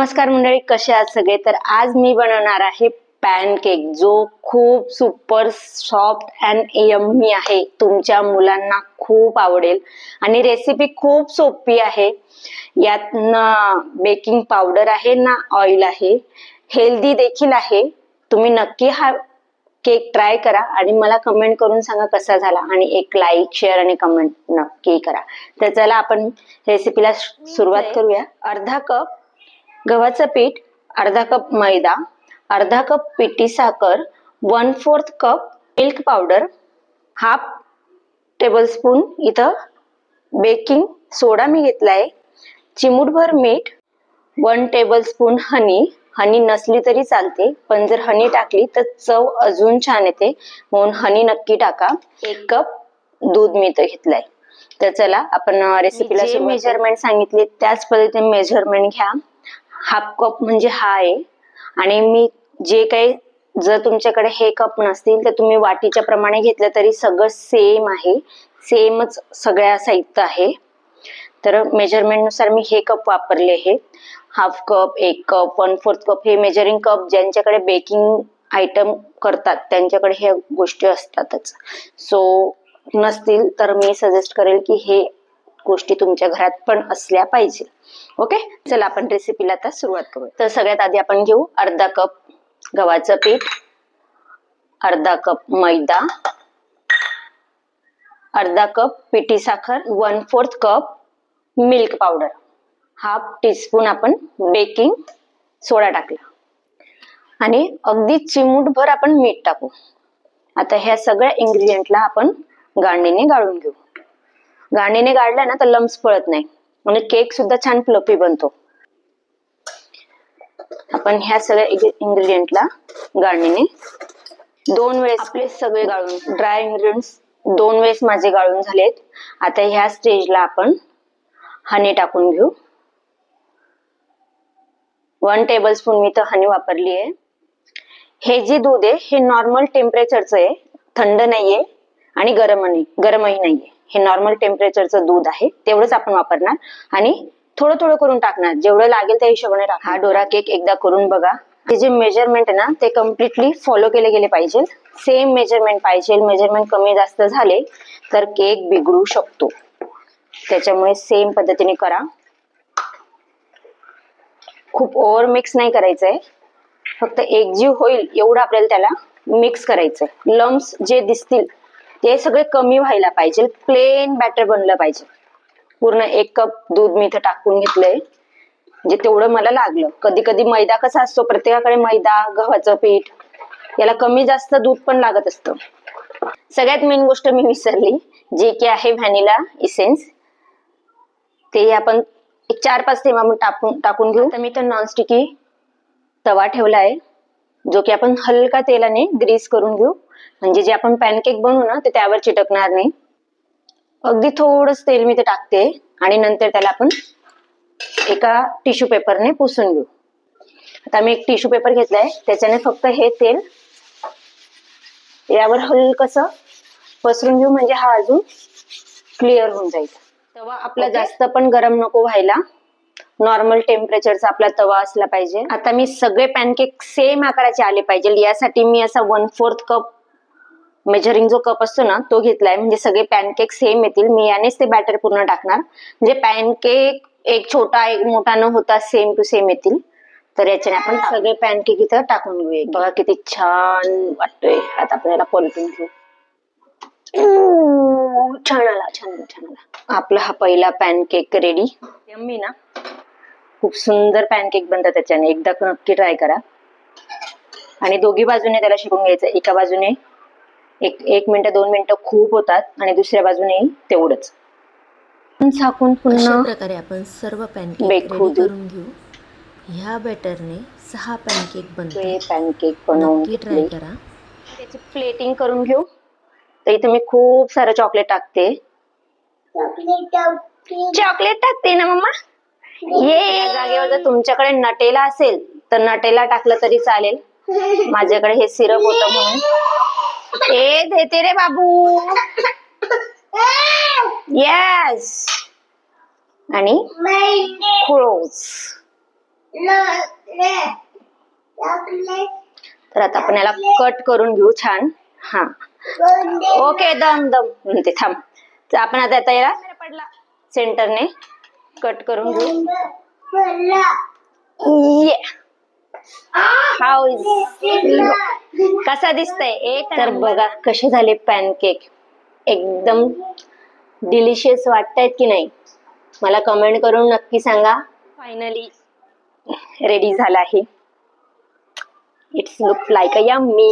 नमस्कार मंडळी कसे आहात सगळे? तर आज मी बनवणार आहे पॅनकेक जो खूप सुपर सॉफ्ट अँड यम्मी आहे. तुमच्या मुलांना खूप आवडेल. आणि रेसिपी खूप सोपी आहे. यात ना बेकिंग पावडर आहे ना ऑइल आहे. हेल्दी देखील आहे. तुम्ही नक्की हा केक ट्राय करा आणि मला कमेंट करून सांगा कसा झाला. आणि एक लाईक शेअर आणि कमेंट नक्की करा. तर चला आपण रेसिपीला सुरुवात करूया. अर्धा कप गव्हाचं पीठ अर्धा कप मैदा अर्धा कप पिठी साखर one fourth cup milk powder half tablespoon इथं बेकिंग सोडा मी घेतलाय. चिमूटभर मीठ वन टेबलस्पून हनी हनी नसली तरी चालते पण जर हनी टाकली तर चव अजून छान येते. म्हणून हनी नक्की टाका. एक कप दूध मी इथं घेतलंय. तर चला आपण रेसिपीला मेजरमेंट सांगितले त्याच पद्धतीने मेजरमेंट घ्या. हाफ कप म्हणजे हा आहे. आणि मी जे काही जर तुमच्याकडे हे कप नसतील तर तुम्ही वाटीच्या प्रमाणे घेतलं तरी सगळं सेम आहे. सेमच सगळ्या साहित्य आहे. तर मेजरमेंटनुसार मी हे कप वापरले आहेत हाफ कप एक कप वन फोर्थ कप हे मेजरिंग कप ज्यांच्याकडे बेकिंग आयटम करतात त्यांच्याकडे ह्या गोष्टी असतातच. सो नसतील तर मी सजेस्ट करेल की हे गोष्टी तुमच्या घरात पण असल्या पाहिजे. ओके चला आपण रेसिपीला आता सुरुवात करू तर सगळ्यात आधी आपण घेऊ अर्धा कप गव्हाचं पीठ अर्धा कप मैदा अर्धा कप पिठी साखर one fourth cup milk powder half teaspoon आपण बेकिंग सोडा टाकला. आणि अगदी चिमूटभर आपण मीठ टाकू. आता ह्या सगळ्या इन्ग्रेडियंटला आपण गाळणीने गाळून घेऊ. गाळणीने गाळल्या ना तर लम्स पळत नाही. म्हणजे केक सुद्धा छान फ्लफी बनतो. आपण ह्या सगळ्या इन्ग्रेडियंटला गाळणीने दोन वेळेस आपले सगळे गाळून. ड्राय इन्ग्रेडियंट्स दोन वेळेस माझे गाळून झालेत. आता ह्या स्टेजला आपण हनी टाकून घेऊ. वन टेबल स्पून मी तर हनी वापरली आहे हे जे दूध आहे हे नॉर्मल टेम्परेचरचं आहे. थंड नाहीये. आणि गरम गरमही नाहीये. हे नॉर्मल टेम्परेचरचं दूध आहे. तेवढंच आपण वापरणार. आणि थोडं थोडं करून टाकणार. जेवढं लागेल त्या हिशोबाने हा डोरा केक एकदा करून बघा. हे जे मेजरमेंट आहे ना ते कम्प्लिटली फॉलो केले गेले पाहिजे. सेम मेजरमेंट पाहिजे. मेजरमेंट कमी जास्त झाले तर केक बिघडू शकतो. त्याच्यामुळे सेम पद्धतीने करा. खूप ओव्हर मिक्स नाही करायचंय. फक्त एकजीव होईल एवढं आपल्याला त्याला मिक्स करायचंय. लम्स जे दिसतील ते सगळे कमी व्हायला पाहिजे. प्लेन बॅटर बनलं पाहिजे. पूर्ण एक कप दूध मी इथं टाकून घेतलंय. म्हणजे तेवढं मला लागलं. कधी कधी मैदा कसा असतो प्रत्येकाकडे मैदा गव्हाचं पीठ याला कमी जास्त दूध पण लागत असतं. सगळ्यात मेन गोष्ट मी विसरली. जे की आहे व्हॅनिला इसेन्स ते आपण एक चार पाच थेंब आपण टाकून टाकून घेऊ. तर मी तर नॉनस्टिकी तवा ठेवला आहे जो की आपण हलका तेलाने ग्रीस करून घेऊ. म्हणजे जे आपण पॅनकेक बनवू ना ते त्यावर चिटकणार नाही. अगदी थोडंच तेल मी ते टाकते आणि नंतर त्याला आपण एका टिश्यू पेपरने पुसून घेऊ. आता मी एक टिश्यू पेपर घेतलाय त्याच्याने फक्त हे तेल यावर हलकस पसरून घेऊ म्हणजे हा अजून क्लिअर होऊन जाईल. तवा आपला जास्त पण गरम नको व्हायला. नॉर्मल टेम्परेचरचा आपला तवा असला पाहिजे. आता मी सगळे पॅनकेक सेम आकाराचे आले पाहिजे यासाठी मी असा वन फोर्थ कप मेजरिंग जो कप असतो ना तो घेतलाय. म्हणजे सगळे पॅनकेक सेम येतील. मी यानेच ते बॅटर पूर्ण टाकणार. म्हणजे पॅनकेक एक छोटा एक मोठा न होता सेम टू सेम येतील. तर याच्याने आपण सगळे पॅनकेक इथं टाकून घेऊया. बघा किती छान वाटतोय. आता आपण याला पलटून घेऊ छान आला छान आला छान आला. आपला हा पहिला पॅनकेक रेडी यम्मी ना. खूप सुंदर पॅनकेक बनतात त्याच्याने. एकदा नक्की ट्राय करा. आणि दोघी बाजूने त्याला शिकून घ्यायचं. एका बाजूने एक एक मिनिट दोन मिनिटं खूप होतात आणि दुसऱ्या बाजूने तेवढंच. झाकून पुन्हा प्रकारे आपण सर्व पॅनकेक. करून घेऊ. ह्या बॅटरने सहा पॅनकेक हे बनतात पॅनकेक बनवून नक्की ट्राय. करा. त्याची प्लेटिंग करून घेऊ. तर इथे मी खूप सारं चॉकलेट टाकते. चॉकलेट टाकते ना मम्मा? ये जागेवर जर तुमच्याकडे नटेला असेल तर नटेला टाकलं तरी चालेल. माझ्याकडे हे सिरप होतं म्हणून. ए देते रे बाबू. येस आणि क्लोज तर आता आपण याला कट करून घेऊ छान. हा. ओके दम दम म्हणते थांब. आपण आता आता याला पडला. सेंटरने कट करून घेऊ. हाऊ इज कसा दिसतंय? एक तर बघा कसे झाले पॅनकेक एकदम डिलिशियस वाटतायत की नाही? मला कमेंट करून नक्की सांगा. फायनली रेडी झाला आहे. It's look like a yummy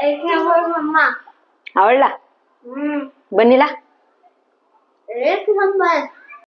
एक नंबर मम्मा. आवडला? बनीला? एक नंबर